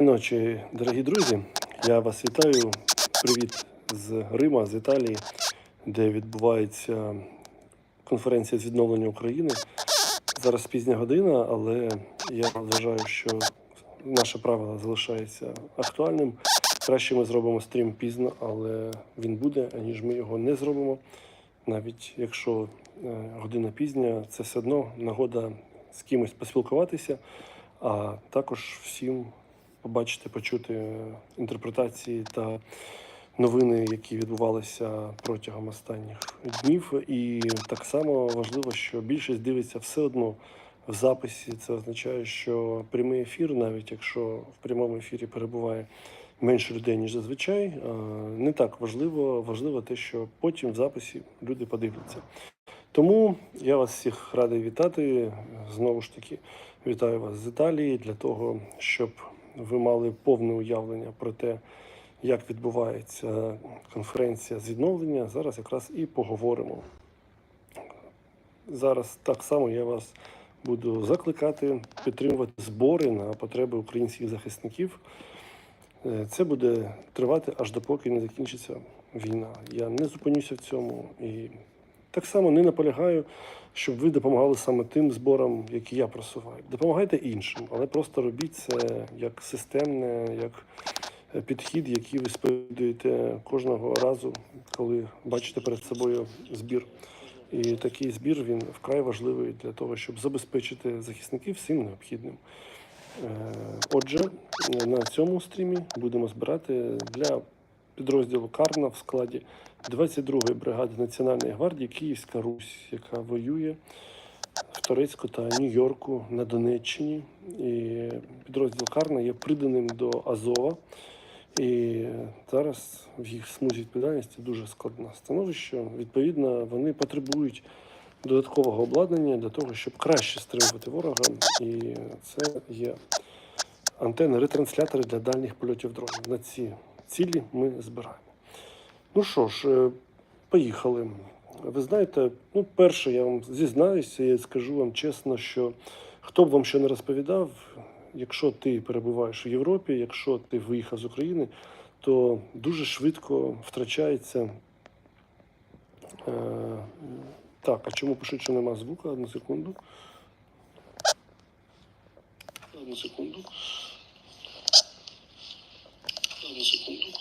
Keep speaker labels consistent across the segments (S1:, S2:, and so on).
S1: Ночі, дорогі друзі. Я вас вітаю. Привіт з Рима, з Італії, де відбувається конференція з відновлення України. Зараз пізня година, але я вважаю, що наше правило залишається актуальним. Краще ми зробимо стрім пізно, але він буде, аніж ми його не зробимо. Навіть якщо е, година пізня, це все одно нагода з кимось поспілкуватися, а також всім побачити, почути інтерпретації та новини, які відбувалися протягом останніх днів. І так само важливо, що більшість дивиться все одно в записі. Це означає, що прямий ефір, навіть якщо в прямому ефірі перебуває менше людей, ніж зазвичай, не так важливо. Важливо те, що потім в записі люди подивляться. Тому я вас всіх радий вітати. Знову ж таки, вітаю вас з Італії для того, щоб ви мали повне уявлення про те, як відбувається конференція з відновлення. Зараз якраз і поговоримо. Зараз так само я вас буду закликати підтримувати збори на потреби українських захисників. Е, Це буде тривати аж допоки не закінчиться війна. Я не зупинюся в цьому і так само не наполягаю, щоб ви допомагали саме тим зборам, які я просуваю. Допомагайте іншим, але просто робіть це як системне, як е, підхід, який ви сповідуєте кожного разу, коли бачите перед собою збір. І такий збір він вкрай важливий для того, щоб забезпечити захисників всім необхідним. Е, Отже, на цьому стрімі будемо збирати для підрозділу Карна в складі 22-ї бригади Національної гвардії Київська Русь, яка воює в Торецьку та Нью-Йорку на Донеччині. І підрозділ Карна є приданим до Азова. І зараз в їх смузі відповідальності дуже складне становище. Відповідно, вони потребують додаткового обладнання для того, щоб краще стримувати ворога. І це є антени, ретранслятори для дальніх польотів дронів. На ці цілі ми збираємо. Ну що ж, е, поїхали. Ви знаєте, ну, перше, я вам зізнаюся, я скажу вам чесно, що хто б вам що не розповідав, якщо ти перебуваєш в Європі, якщо ти виїхав з України, то дуже швидко втрачається. Е, так, а чому пишуть, що нема звука? Одну секунду. Одну секунду. Одну секунду.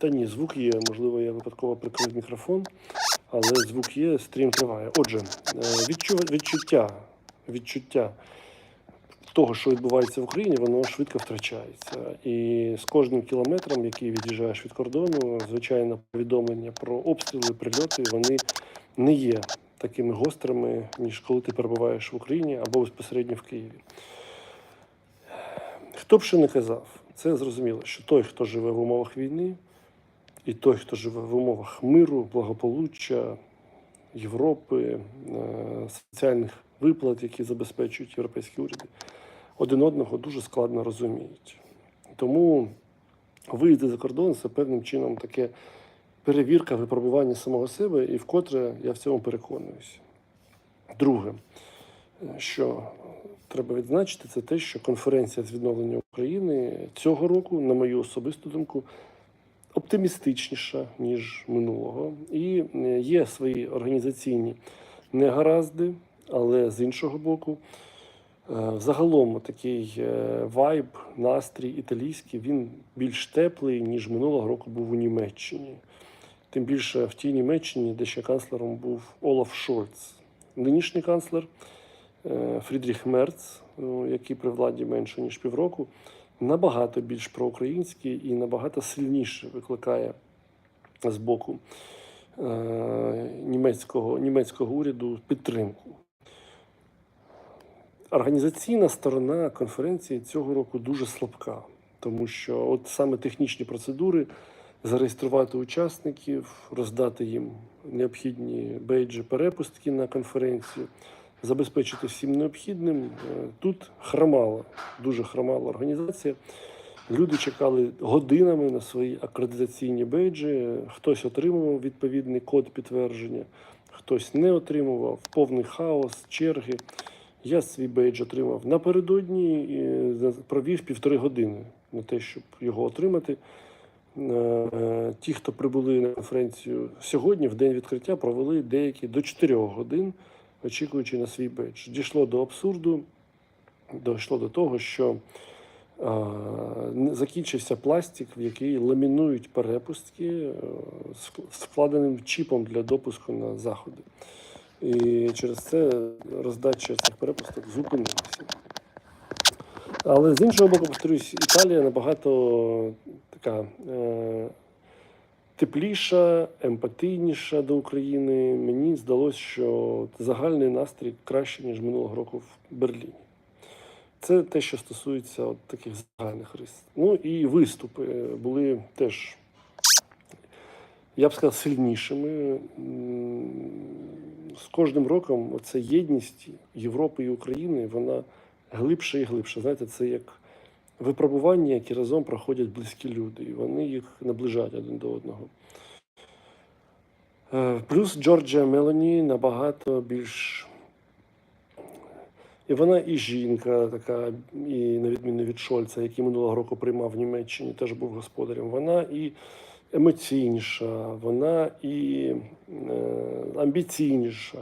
S1: Та ні, звук є. Можливо, я випадково прикрив мікрофон, але звук є, стрім триває. Отже, е, відчу- відчуття, відчуття того, що відбувається в Україні, воно швидко втрачається. І з кожним кілометром, який від'їжджаєш від кордону, звичайно, повідомлення про обстріли, прильоти, вони не є такими гострими, ніж коли ти перебуваєш в Україні або безпосередньо в Києві. Хто б що не казав, це зрозуміло, що той, хто живе в умовах війни, і той, хто живе в умовах миру, благополуччя, Європи, е, соціальних виплат, які забезпечують європейські уряди, один одного дуже складно розуміють. Тому виїзди за кордон це певним чином таке перевірка випробування самого себе, і вкотре я в цьому переконуюся. Друге, що треба відзначити, це те, що конференція з відновлення України цього року, на мою особисту думку, оптимістичніша ніж минулого, і е, є свої організаційні негаразди, але з іншого боку, е, загалом такий е, вайб, настрій італійський, він більш теплий, ніж минулого року був у Німеччині. Тим більше в тій Німеччині, де ще канцлером був Олаф Шольц. Нинішній канцлер е, Фрідріх Мерц, ну, який при владі менше ніж півроку, набагато більш проукраїнський і набагато сильніше викликає з боку е, німецького, німецького уряду підтримку. Організаційна сторона конференції цього року дуже слабка, тому що от саме технічні процедури зареєструвати учасників, роздати їм необхідні бейджі перепустки на конференцію, забезпечити всім необхідним. Е, Тут хромала, дуже хромала організація. Люди чекали годинами на свої акредитаційні бейджі. Хтось отримував відповідний код підтвердження, хтось не отримував. Повний хаос, черги. Я свій бейдж отримав напередодні і е, провів півтори години на те, щоб його отримати. Е, Ті, хто прибули на конференцію сьогодні, в день відкриття, провели деякі до 4 годин, очікуючи на свій бейдж. Дійшло до абсурду, дійшло до того, що е, закінчився пластик, в який ламінують перепустки е, з з вкладеним чіпом для допуску на заходи. І через це роздача цих перепусток зупинилася. Але з іншого боку, повторюсь, Італія набагато така е, тепліша, емпатійніша до України. Мені здалося, що загальний настрій краще, ніж минулого року в Берліні. Це те, що стосується от таких загальних рис. Ну і виступи були теж, я б сказав, сильнішими. З кожним роком оця єдність Європи і України, вона глибше і глибше. Знаєте, це як випробування, які разом проходять близькі люди, і вони їх наближають один до одного. Е, Плюс Джорджія Мелоні набагато більш. І вона і жінка, така, і на відміну від Шольца, який минулого року приймав в Німеччині, теж був господарем. Вона і емоційніша, вона і е, амбіційніша.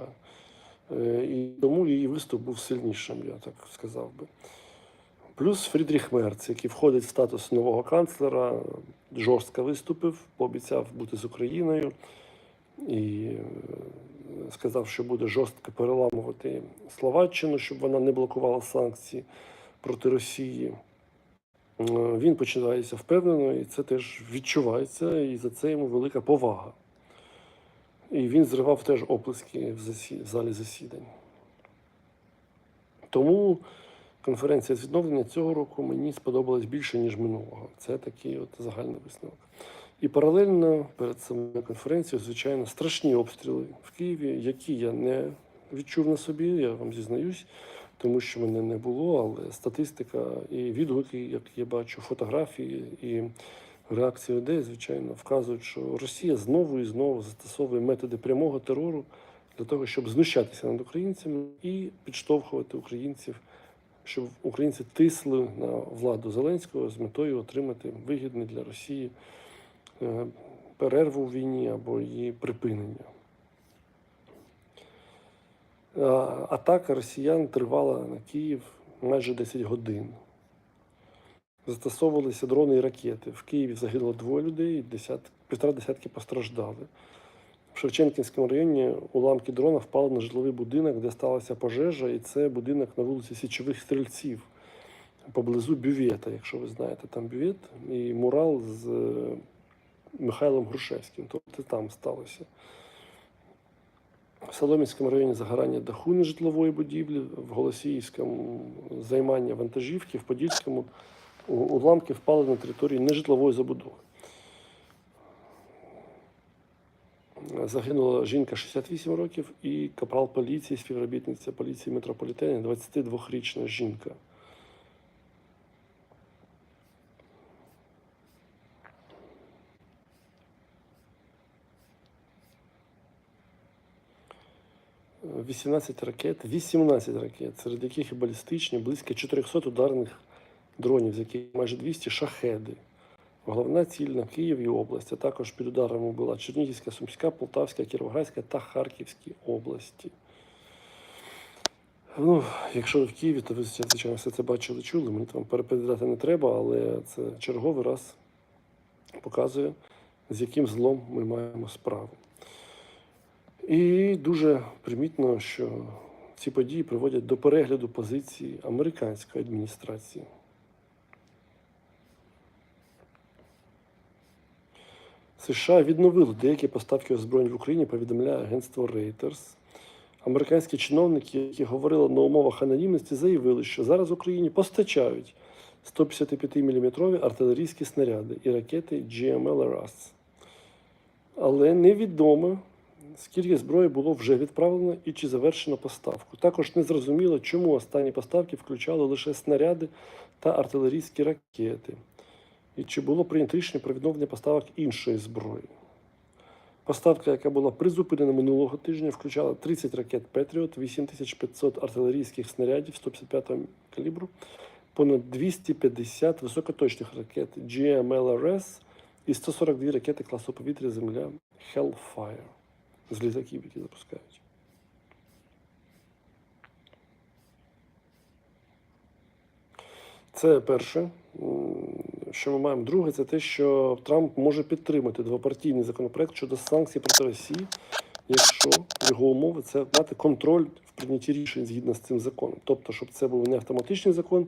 S1: Е, і тому її виступ був сильнішим, я так сказав би. Плюс Фрідріх Мерц, який входить в статус нового канцлера, жорстко виступив, пообіцяв бути з Україною і е, сказав, що буде жорстко переламувати Словаччину, щоб вона не блокувала санкції проти Росії. Е, Він починається впевнено, і це теж відчувається, і за це йому велика повага. І він зривав теж оплески в, засі... в залі засідань. Тому конференція з відновлення цього року мені сподобалась більше, ніж минулого. Це такий от загальний висновок. І паралельно перед самою конференцією, звичайно, страшні обстріли в Києві, які я не відчув на собі, я вам зізнаюсь, тому що мене не було, але статистика і відгуки, як я бачу, фотографії і реакції людей, звичайно, вказують, що Росія знову і знову застосовує методи прямого терору для того, щоб знущатися над українцями і підштовхувати українців, щоб українці тисли на владу Зеленського з метою отримати вигідний для Росії е, перерву в війні або її припинення. Атака росіян тривала на Київ майже 10 годин. Застосовувалися дрони і ракети. В Києві загинуло двоє людей, десят, півтора десятки постраждали. В Шевченківському районі уламки дрона впали на житловий будинок, де сталася пожежа, і це будинок на вулиці Січових Стрільців поблизу бювета, якщо ви знаєте, там бювет і мурал з е, Михайлом Грушевським. Тобто там сталося. В Соломінському районі загорання даху нежитлової будівлі, в Голосіївському займання вантажівки, в Подільському уламки впали на території нежитлової забудови. Загинула жінка 68 років і капрал поліції, співробітниця поліції метрополітену, 22-річна жінка. 18 ракет, 18 ракет, серед яких і балістичні, близько 400 ударних дронів, з яких майже 200 шахеди. Головна ціль на Київ і область, також під ударами була Чернігівська, Сумська, Полтавська, Кіровоградська та Харківські області. Ну, якщо ви в Києві, то ви, звичайно, все це бачили, чули. Мені там переповідати не треба, але це черговий раз показує, з яким злом ми маємо справу. І дуже примітно, що ці події приводять до перегляду позиції американської адміністрації. США відновили деякі поставки озброєнь в Україні, повідомляє агентство Reuters. Американські чиновники, які говорили на умовах анонімності, заявили, що зараз Україні постачають 155-мм артилерійські снаряди і ракети GMLRS. Але невідомо, скільки зброї було вже відправлено і чи завершено поставку. Також не зрозуміло, чому останні поставки включали лише снаряди та артилерійські ракети. І чи було прийнято рішення про відновлення поставок іншої зброї? Поставка, яка була призупинена минулого тижня, включала 30 ракет Петріот, 8500 артилерійських снарядів 155 калібру, понад 250 високоточних ракет GMLRS і 142 ракети класу повітря Земля Hellfire з літаків, які запускають. Це перше, що ми маємо. Друге, це те, що Трамп може підтримати двопартійний законопроект щодо санкцій проти Росії, якщо його умови це мати контроль в прийнятті рішень згідно з цим законом. Тобто, щоб це був не автоматичний закон,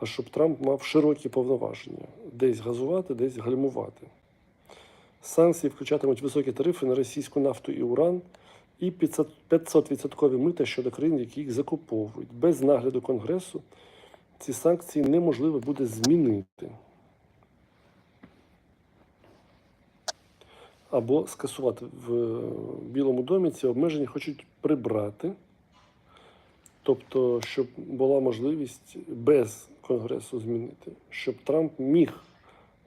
S1: а щоб Трамп мав широкі повноваження десь газувати, десь гальмувати. Санкції включатимуть високі тарифи на російську нафту і уран і 500% мита щодо країн, які їх закуповують. Без нагляду Конгресу ці санкції неможливо буде змінити або скасувати в Білому домі. Ці обмеження хочуть прибрати, тобто, щоб була можливість без Конгресу змінити, щоб Трамп міг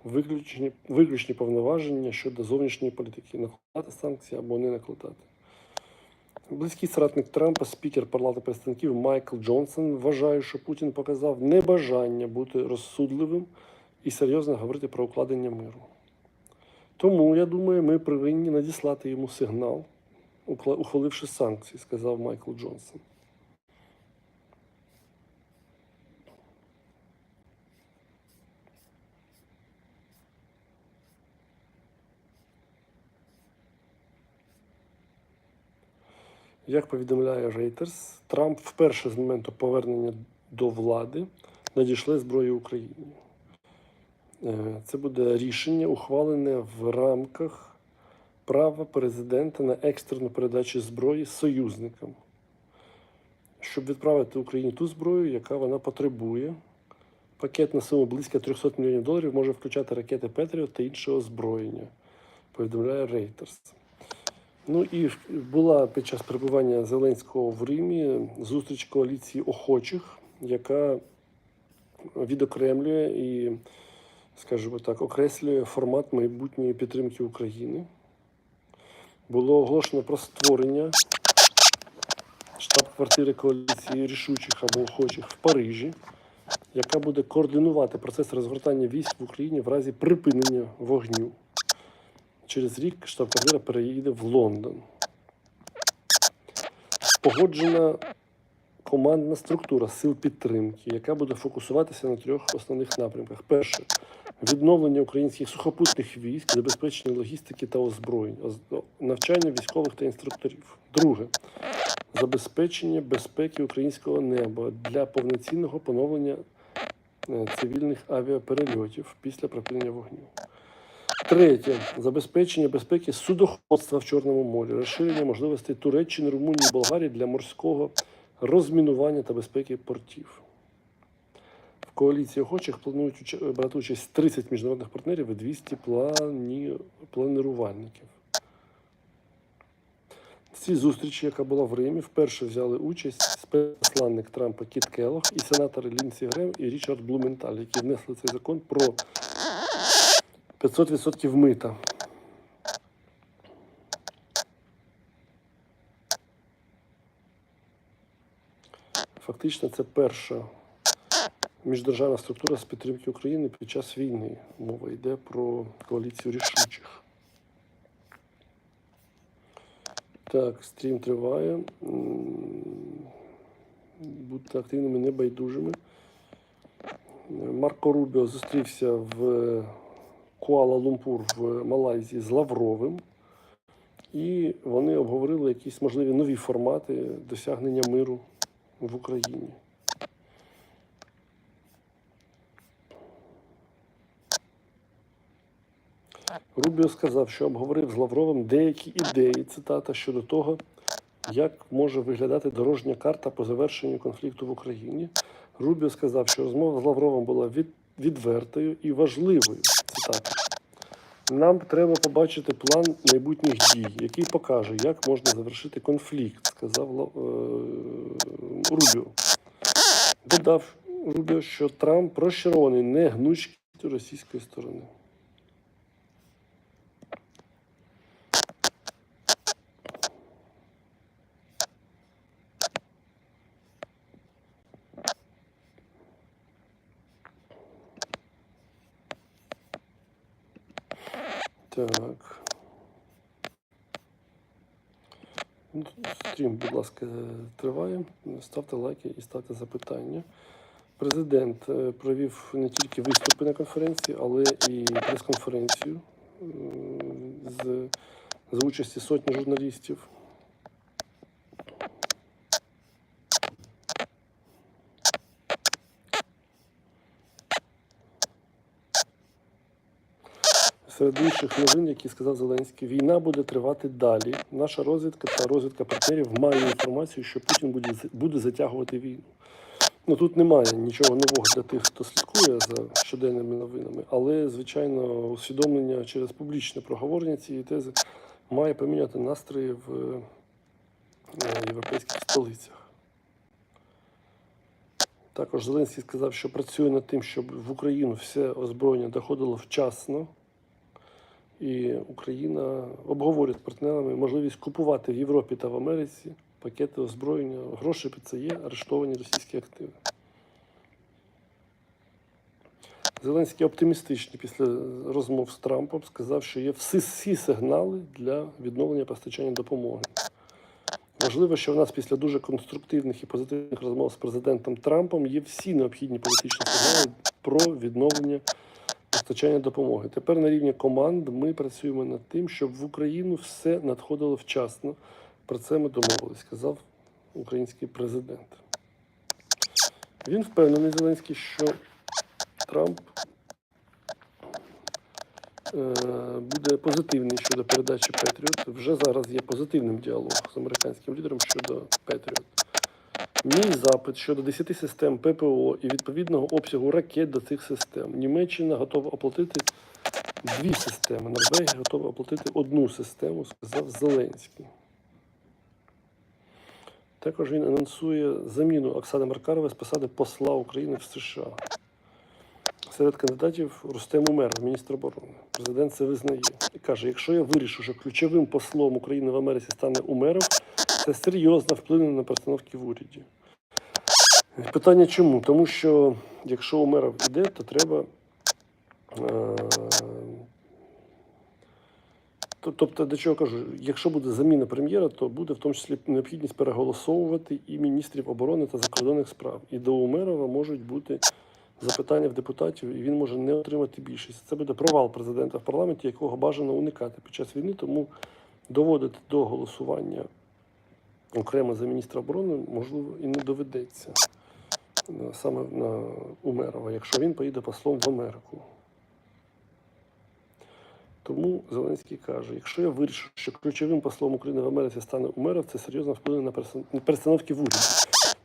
S1: виключні, виключні повноваження щодо зовнішньої політики накладати санкції або не накладати. Близький соратник Трампа, спікер Палати представників Майкл Джонсон, вважає, що Путін показав небажання бути розсудливим і серйозно говорити про укладення миру. Тому, я думаю, ми повинні надіслати йому сигнал, ухваливши санкції, сказав Майкл Джонсон. Як повідомляє Reuters, Трамп вперше з моменту повернення до влади надійшли зброї Україні. Е, Це буде рішення, ухвалене в рамках права президента на екстрену передачу зброї союзникам, щоб відправити Україні ту зброю, яка вона потребує. Пакет на суму близько 300 мільйонів доларів може включати ракети Петріот та інше озброєння, повідомляє Reuters. Ну і була під час перебування Зеленського в Римі зустріч коаліції охочих, яка відокремлює і, скажімо так, окреслює формат майбутньої підтримки України. Було оголошено про створення штаб-квартири коаліції рішучих або охочих в Парижі, яка буде координувати процес розгортання військ в Україні в разі припинення вогню. Через рік штаб-квартира переїде в Лондон. Погоджена командна структура сил підтримки, яка буде фокусуватися на трьох основних напрямках: перше відновлення українських сухопутних військ, забезпечення логістики та озброєнь, навчання військових та інструкторів. Друге забезпечення безпеки українського неба для повноцінного поновлення е, цивільних авіаперельотів після припинення вогню. Третє забезпечення безпеки судоходства в Чорному морі, розширення можливостей Туреччини, Румунії Болгарії для морського розмінування та безпеки портів. В коаліції охочих планують брати участь 30 міжнародних партнерів і 200 плані... планирувальників. В цій зустрічі, яка була в Римі, вперше взяли участь спецсланник Трампа Кіт Келлог і сенатори Лінсі Грем і Річард Блументаль, які внесли цей закон про 500% мита. Фактично, це перша міждержавна структура з підтримки України під час війни. Мова йде про коаліцію рішучих. Так, стрім триває. Будьте активними, небайдужими. Марко Рубіо зустрівся в Куала-Лумпур в Малайзії з Лавровим, і вони обговорили якісь можливі нові формати досягнення миру в Україні. Рубіо сказав, що обговорив з Лавровим деякі ідеї, цитата щодо того, як може виглядати дорожня карта по завершенню конфлікту в Україні. Рубіо сказав, що розмова з Лавровим була від, відвертою і важливою. Цитата. Нам треба побачити план майбутніх дій, який покаже, як можна завершити конфлікт, сказав е, Рубіо. Додав Рубіо, що Трамп розчарований негнучкістю російської сторони. Так. Ну, Стрім, будь ласка, триває. Ставте лайки і ставте запитання. Президент е, провів не тільки виступи на конференції, але і прес-конференцію з, за участі сотні журналістів. Серед інших новин, які сказав Зеленський, війна буде тривати далі. Наша розвідка та розвідка партнерів має інформацію, що Путін буде, буде затягувати війну. Ну тут немає нічого нового для тих, хто слідкує за щоденними новинами, але звичайно усвідомлення через публічне проговорення цієї тези має поміняти настрої в е, європейських столицях. Також Зеленський сказав, що працює над тим, щоб в Україну все озброєння доходило вчасно. І Україна обговорює з партнерами можливість купувати в Європі та в Америці пакети озброєння. Гроші під це є, арештовані російські активи. Зеленський оптимістичний після розмов з Трампом сказав, що є всі, всі сигнали для відновлення постачання допомоги. Важливо, що в нас після дуже конструктивних і позитивних розмов з президентом Трампом є всі необхідні політичні сигнали про відновлення постачання допомоги. Тепер на рівні команд ми працюємо над тим, щоб в Україну все надходило вчасно. Про це ми домовились, сказав український президент. Він впевнений, Зеленський, що Трамп е, буде позитивний щодо передачі Петріот. Вже зараз є позитивним діалог з американським лідером щодо Петріот. Мій запит щодо 10 систем ППО і відповідного обсягу ракет до цих систем. Німеччина готова оплатити дві системи. Норвегія готова оплатити одну систему, сказав Зеленський. Також він анонсує заміну Оксани Маркарової з посади посла України в США. Серед кандидатів Рустем Умеров, міністр оборони. Президент це визнає і каже: якщо я вирішу, що ключовим послом України в Америці стане Умеров, це серйозно вплине на постановки в уряді. Питання чому? Тому що якщо Умеров іде, то треба. е, Тобто, до чого кажу, якщо буде заміна прем'єра, то буде в тому числі необхідність переголосовувати і міністрів оборони та закордонних справ. І до Умерова можуть бути запитання в депутатів, і він може не отримати більшість. Це буде провал президента в парламенті, якого бажано уникати під час війни, тому доводити до голосування окремо за міністра оборони можливо і не доведеться саме на Умерова, якщо він поїде послом в Америку. Тому Зеленський каже: якщо я вирішу, що ключовим послом України в Америці стане Умеров, це серйозно вплине на перестановки в уряді.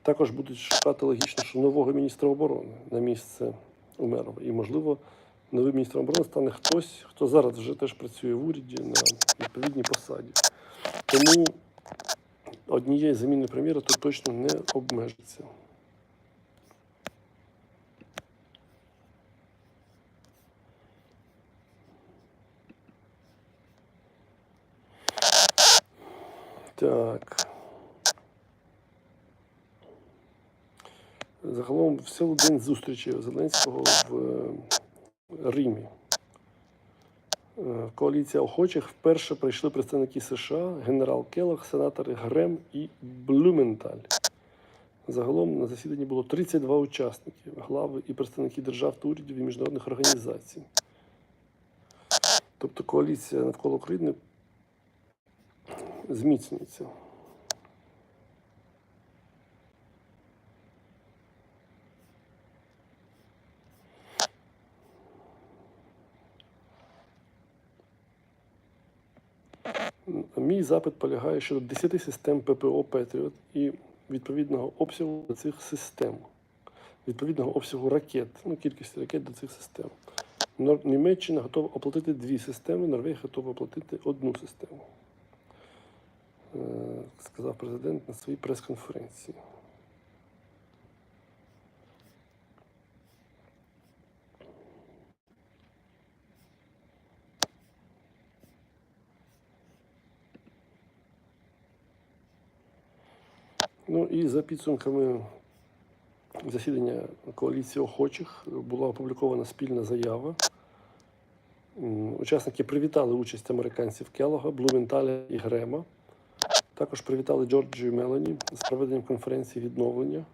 S1: Також будуть шукати логічно, що нового міністра оборони на місце Умерова. І, можливо, новим міністром оборони стане хтось, хто зараз вже теж працює в уряді на відповідній посаді. Тому однієї заміни прем'єра тут точно не обмежиться. Так. Загалом в цілий день зустрічі Зеленського в е, Римі. Е, Коаліція охочих вперше прийшли представники США, генерал Келлог, сенатори Грем і Блюменталь. Загалом на засіданні було 32 учасники, глави і представники держав та урядів і міжнародних організацій. Тобто коаліція навколо України зміцнюється. Мій запит полягає щодо 10 систем ППО Петріот і відповідного обсягу цих систем, відповідного обсягу ракет, ну, кількості ракет до цих систем. Німеччина готова оплатити дві системи, Норвегія готова оплатити одну систему, Е, сказав президент на своїй прес-конференції. Ну і за підсумками засідання коаліції охочих була опублікована спільна заява. Учасники привітали участь американців Келога, Блументаля і Грема. Також привітали Джорджію Мелані з проведенням конференції відновлення.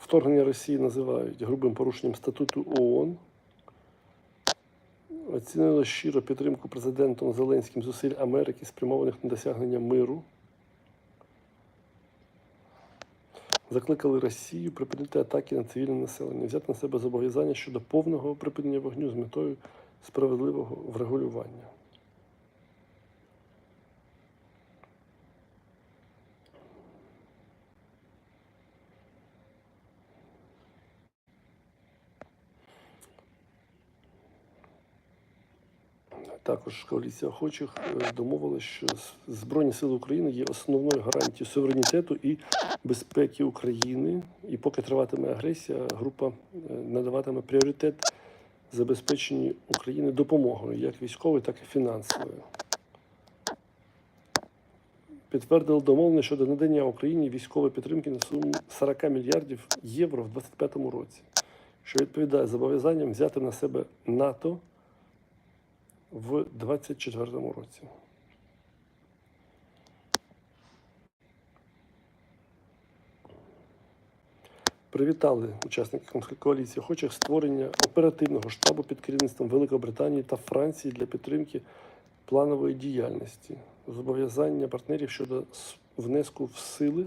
S1: Вторгнення Росії називають грубим порушенням статуту ООН. Оцінили щиро підтримку президентом Зеленським зусиль Америки, спрямованих на досягнення миру. Закликали Росію припинити атаки на цивільне населення, взяти на себе зобов'язання щодо повного припинення вогню з метою справедливого врегулювання. Також коаліція охочих е, домовилася, що Збройні Сили України є основною гарантією суверенітету і безпеки України. І поки триватиме агресія, група е, надаватиме пріоритет забезпеченню України допомогою, як військовою, так і фінансовою. Підтвердили домовлення щодо надання Україні військової підтримки на суму 40 мільярдів євро в 2025 році, що відповідає зобов'язанням взяти на себе НАТО в 2024 році. Привітали учасники коаліції охочих створення оперативного штабу під керівництвом Великобританії та Франції для підтримки планової діяльності, зобов'язання партнерів щодо внеску в сили,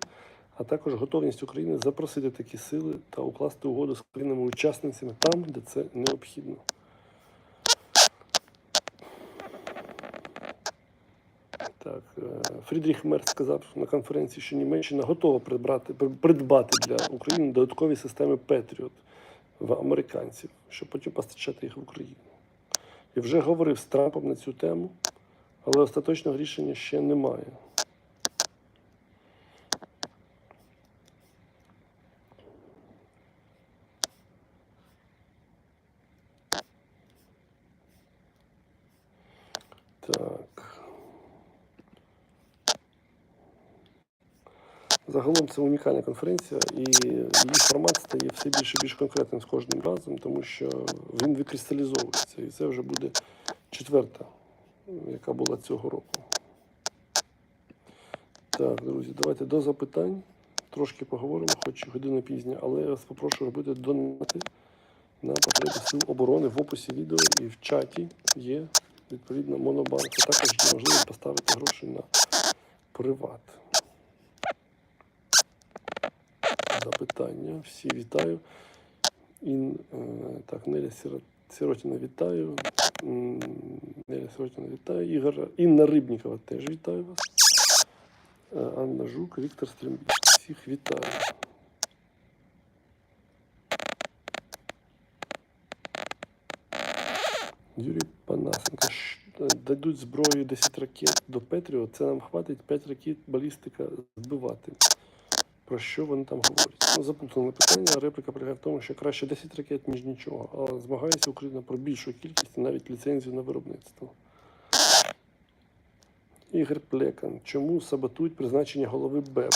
S1: а також готовність України запросити такі сили та укласти угоду з країнами-учасницями там, де це необхідно. Так, е, Фрідріх Мерц сказав на конференції, що Німеччина готова придбати, придбати для України додаткові системи Петріот в американців, щоб потім постачати їх в Україну. І вже говорив з Трампом на цю тему, але остаточного рішення ще немає. Так. Загалом це унікальна конференція, і її формат стає все більше більш конкретним з кожним разом, тому що він викристалізовується. І це вже буде четверта, яка була цього року. Так, друзі, давайте до запитань. Трошки поговоримо, хоч година пізня, але я вас попрошу робити донати на потреби сил оборони в описі відео і в чаті є відповідно монобанк. А також можливість поставити гроші на приват. Запитання. Всі вітаю. Ін, е, так, Неля Сіро- Сиротіна вітаю. Неля Сиротіна вітаю. Ігор, Інна Рибнікова теж вітаю вас. Е, Анна Жук, Віктор Стрімбіцький. Всіх вітаю. Юрій Панасенко. Дадуть зброю 10 ракет до Петріо, це нам хватить 5 ракет балістика збивати. Про що вони там говорять? Ну, заплутане питання. Репліка полягає в тому, що краще 10 ракет, ніж нічого. А змагається Україна про більшу кількість навіть ліцензію на виробництво. Ігор Плекан. Чому саботують призначення голови БЕП?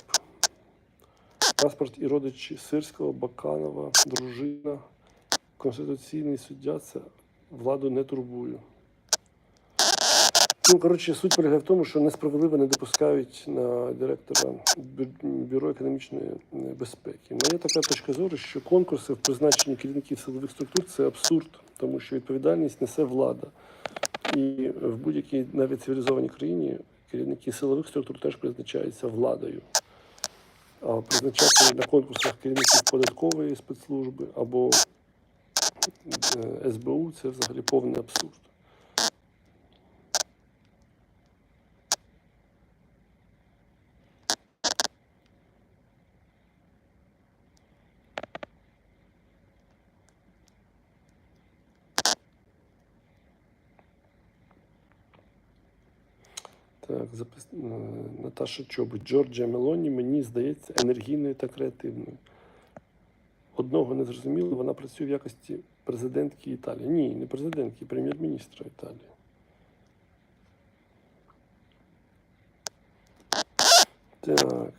S1: Паспорт і родичі Сирського, Баканова, дружина, конституційний суддя це владу не турбує. Ну, коротше, суть полягає в тому, що несправедливо не допускають на директора Бюро економічної е, безпеки. Моя така точка зору, що конкурси в призначенні керівників силових структур це абсурд, тому що відповідальність несе влада. І в будь-якій навіть цивілізованій країні керівники силових структур теж призначаються владою. А призначати на конкурсах керівників податкової спецслужби або е, СБУ це взагалі повний абсурд. Так, запис... е, Наташа Чобут. Джорджія Мелоні, мені здається, енергійною та креативною. Одного не зрозуміло, вона працює в якості президентки Італії. Ні, не президентки, прем'єр-міністра Італії. Так.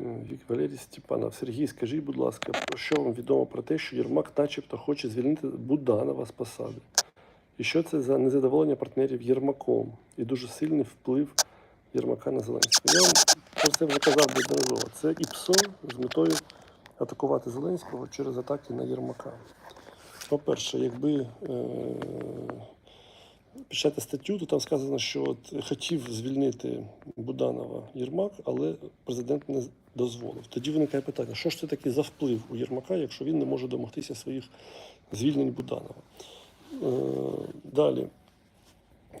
S1: Вік Валерій Степанов. Сергій, скажіть, будь ласка, про що вам відомо про те, що Єрмак начебто хоче звільнити Буданова з посади? І що це за незадоволення партнерів Єрмаком і дуже сильний вплив Єрмака на Зеленського? Я вам про це вже казав неодноразово. Це ІПСО з метою атакувати Зеленського через атаки на Єрмака. По-перше, якби е- почитати статтю, то там сказано, що от хотів звільнити Буданова Єрмак, але президент не дозволив. Тоді виникає питання: що ж це таке за вплив у Єрмака, якщо він не може домогтися своїх звільнень Буданова? Е, Далі.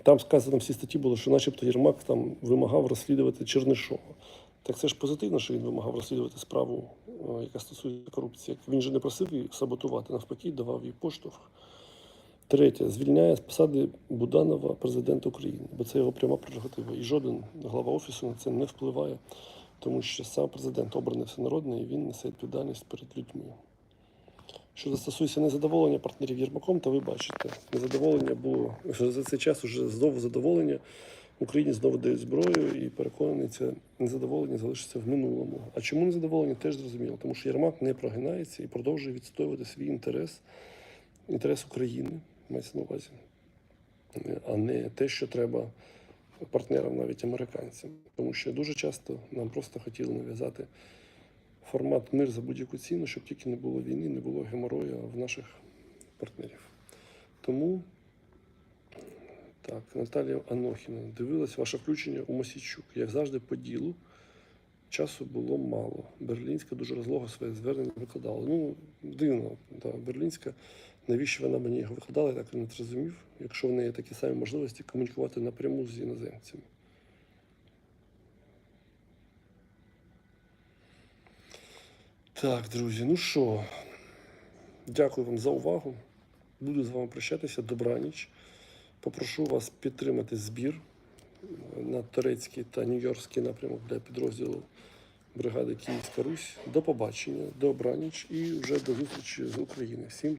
S1: Там сказано в цій статті було, що начебто Єрмак там вимагав розслідувати Чернишова. Так це ж позитивно, що він вимагав розслідувати справу, е, яка стосується корупції. Він же не просив її саботувати, навпаки, давав їй поштовх. Третє, звільняє з посади Буданова президент України, бо це його пряма прерогатива. І жоден глава офісу на це не впливає, тому що сам президент обраний всенародний і він несе відповідальність перед людьми. Що стосується незадоволення партнерів Єрмаком, то ви бачите, незадоволення було за цей час уже знову задоволення. Україні знову дають зброю і переконаний, це незадоволення залишиться в минулому. А чому незадоволення, теж зрозуміло, тому що Єрмак не прогинається і продовжує відстоювати свій інтерес, інтерес України, мається на увазі, а не те, що треба партнерам, навіть американцям. Тому що дуже часто нам просто хотіли нав'язати формат мир за будь-яку ціну, щоб тільки не було війни, не було геморою в наших партнерів. Тому так, Наталія Анохіна дивилась ваше включення у Мосійчук. Як завжди, по ділу часу було мало. Берлінська дуже розлого своє звернення викладала. Ну, дивно, да, Берлінська. Навіщо вона мені його викладала, я так і не зрозумів, якщо в неї є такі самі можливості комунікувати напряму з іноземцями. Так, друзі, ну що, дякую вам за увагу. Буду з вами прощатися. Добраніч. Попрошу вас підтримати збір на турецький та нью-йоркський напрямок для підрозділу бригади Київська Русь. До побачення, добраніч і вже до зустрічі з України. Всім